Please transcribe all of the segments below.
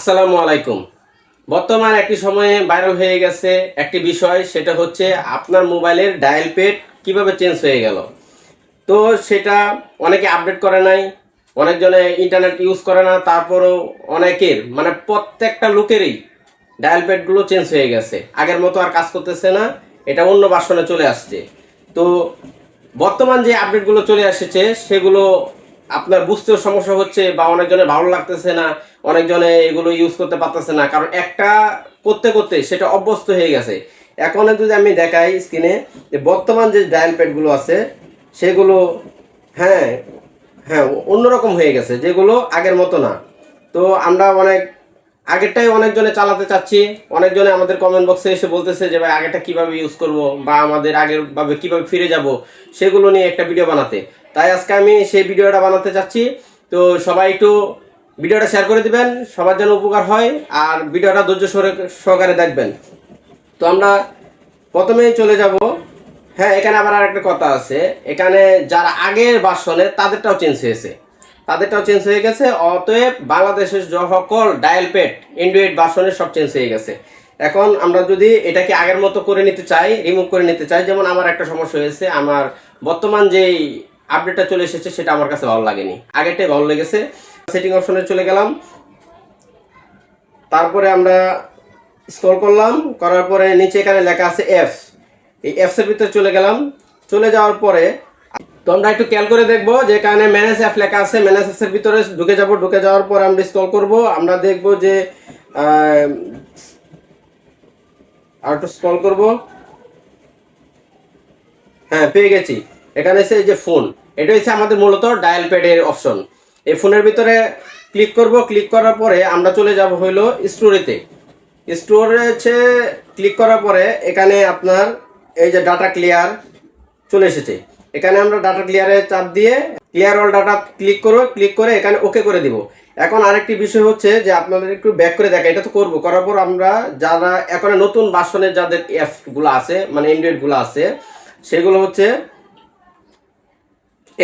আসসালামু আলাইকুম। বর্তমান একটি সময়ে ভাইরাল হয়ে গেছে একটি বিষয়, সেটা হচ্ছে আপনার মোবাইলের ডায়াল পেড কীভাবে চেঞ্জ হয়ে গেল। তো সেটা অনেকে আপডেট করে নাই, অনেকজনে ইন্টারনেট ইউজ করে না, তারপরও অনেকের মানে প্রত্যেকটা লোকেরই ডায়াল প্যাডগুলো চেঞ্জ হয়ে গেছে। আগের মতো আর কাজ করতেছে না, এটা অন্য বাসনে চলে আসছে। তো বর্তমান যে আপডেটগুলো চলে এসেছে, সেগুলো আপনার বুঝতেও সমস্যা হচ্ছে বা অনেকজনের ভালো লাগতেছে না, অনেকজনে এগুলো ইউজ করতে পারতেছে না। কারণ একটা করতে করতে সেটা অভ্যস্ত হয়ে গেছে। এখন যদি আমি দেখাই স্ক্রিনে যে বর্তমান যে ডায়াল প্যাডগুলো আছে, সেগুলো হ্যাঁ হ্যাঁ অন্যরকম হয়ে গেছে, যেগুলো আগের মতো না। তো আমরা অনেক, আগেরটাই অনেকজনে চালাতে চাচ্ছি। অনেকজনে আমাদের কমেন্ট বক্সে এসে বলতেছে যে, ভাই, আগেরটা কীভাবে ইউজ করব বা আমাদের আগের ভাবে কীভাবে ফিরে যাব? সেগুলো নিয়ে একটা ভিডিও বানাতে। তাই আজকে আমি সেই ভিডিওটা বানাতে চাচ্ছি। তো সবাই একটু ভিডিওটা শেয়ার করে দিবেন, সবার যেন উপকার হয়, আর ভিডিওটা ধৈর্য সহকারে- দেখবেন। তো আমরা প্রথমেই চলে যাব। হ্যাঁ এখানে আবার আর একটা কথা আছে। এখানে যারা আগের বাসনে, তাদেরটাও চেঞ্জ হয়েছে। তাদেরটাও চেঞ্জ হয়ে গেছে, অতএব বাংলাদেশের সকল ডায়াল পেড অ্যান্ড্রয়েড বাসনের সব চেঞ্জ হয়ে গেছে। এখন আমরা যদি এটাকে আগের মতো করে নিতে চাই রিমুভ করে নিতে চাই, যেমন আমার একটা সমস্যা হয়েছে, আমার বর্তমান যেই আপডেটটা চলে এসেছে, সেটা আমার কাছে ভালো লাগেনি। আগেরটাই ভালো লেগেছে। সেটিং অপশনে চলে গেলাম। তারপরে আমরা স্ক্রল করলাম। করার পরে নিচে এখানে লেখা আছে অ্যাপস এই অ্যাপসের ভিতরে চলে গেলাম। চলে যাওয়ার পরে তো আমরা একটু খেয়াল করে দেখব যে এখানে ম্যানেজ অ্যাপ লেখা আছে। ম্যানেজ অ্যাপসের ভিতরে ঢুকে যাব। ঢুকে যাওয়ার পরে আমরা স্ক্রল করব। আমরা দেখব যে আর একটু স্ক্রল করব। হ্যাঁ পেয়ে গেছি। এখানে এসে এই যে ফোন এটা হচ্ছে আমাদের মূলত ডায়াল প্যাডের অপশন এই ফোনের ভিতরে ক্লিক করব ক্লিক করার পরে আমরা চলে যাব হইল স্টোরেতে স্টোরেজে ক্লিক করার পরে এখানে আপনার এই যে ডাটা ক্লিয়ার চলে এসেছে। এখানে আমরা ডাটা ক্লিয়ারে চাপ দিয়ে ক্লিয়ার অল ডাটা ক্লিক করো ক্লিক করে এখানে ওকে করে দিব। এখন আরেকটি বিষয় হচ্ছে যে আপনাদের একটু ব্যাক করে দেখা এটা তো করব। করার পর আমরা যারা এখন নতুন বাসনের যাদের অ্যাপসগুলো আছে মানে অ্যান্ড্রয়েডগুলো আছে, সেগুলো হচ্ছে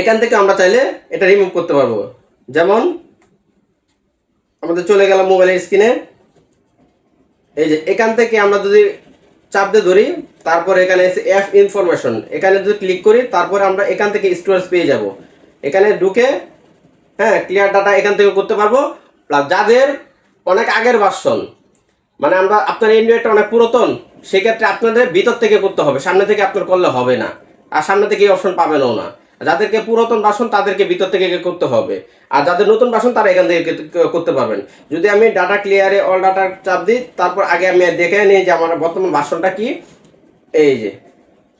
এখান থেকে আমরা চাইলে এটা রিমুভ করতে পারব। যেমন, আমাদের চলে গেলাম মোবাইলের স্ক্রিনে এই যে, এখান থেকে আমরা যদি চাপ দিয়ে ধরি, তারপর এখানে এসে অ্যাপ ইনফরমেশন এখানে যদি ক্লিক করি, তারপরে আমরা এখান থেকে স্টোরেজ পেয়ে যাব। এখানে ঢুকে হ্যাঁ ক্লিয়ার ডাটা এখান থেকে করতে পারব। প্লাস যাদের অনেক আগের ভার্সন মানে আমরা, আপনার ইন্ডিয়াটা অনেক পুরাতন, সেক্ষেত্রে আপনাদের ভিতর থেকে করতে হবে। সামনে থেকে আপনার করলে হবে না। আর সামনে থেকে এই অপশন পাবেনও না। যাদেরকে পুরাতন বাসন তাদেরকে ভিতর থেকে করতে হবে। আর যাদের নতুন বাসন তারা এখান থেকে করতে পারবেন। যদি আমি ডাটা ক্লিয়ারে অল ডাটা চাপ দিই, তারপর আগে আমি দেখে নিই যে আমার বর্তমান বাসনটা কি। এই যে,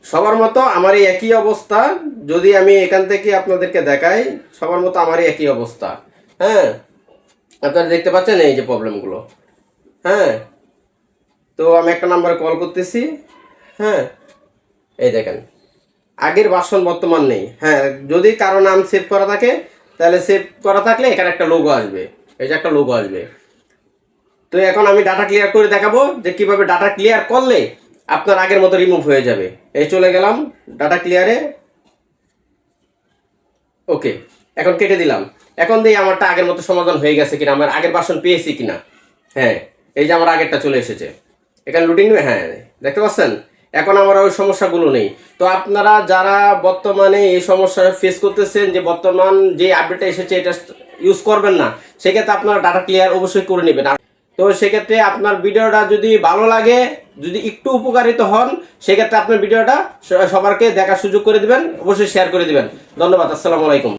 সবার মতো আমার একই অবস্থা, যদি আমি এখান থেকে আপনাদেরকে দেখাই, সবার মতো আমারই একই অবস্থা। হ্যাঁ আপনারা দেখতে পাচ্ছেন এই যে প্রবলেমগুলো হ্যাঁ তো আমি একটা নাম্বারে কল করতেছি। হ্যাঁ এই দেখেন। আগের বাসন বর্তমান নেই। হ্যাঁ যদি কারও নাম সেভ করা থাকে, তাহলে সেভ করা থাকলে এখানে একটা লোগো আসবে। এই যে একটা লোগো আসবে। তো এখন আমি ডাটা ক্লিয়ার করে দেখাবো যে কীভাবে ডাটা ক্লিয়ার করলে আপনার আগের মতো রিমুভ হয়ে যাবে। এই চলে গেলাম ডাটা ক্লিয়ারে ওকে এখন কেটে দিলাম। এখন দিয়ে আমারটা আগের মতো সমাধান হয়ে গেছে কিনা, আমার আগের বাসন পেয়েছি কিনা। হ্যাঁ এই যে আমার আগেরটা চলে এসেছে। এখানে লুটিং হ্যাঁ দেখতে পাচ্ছেন? এখন আমার ওই সমস্যাগুলো নেই। তো আপনারা যারা বর্তমানে এই সমস্যা ফেস করতেছেন, যে বর্তমান যে আপডেটটা এসেছে এটা ইউজ করবেন না, সেক্ষেত্রে আপনারা ডাটা ক্লিয়ার অবশ্যই করে নেবেন। তো সেক্ষেত্রে আপনার ভিডিওটা যদি ভালো লাগে, যদি একটু উপকারিত হন, সেক্ষেত্রে আপনার ভিডিওটা সবারকে দেখার সুযোগ করে দিবেন, অবশ্যই শেয়ার করে দিবেন। ধন্যবাদ, আসসালামু আলাইকুম।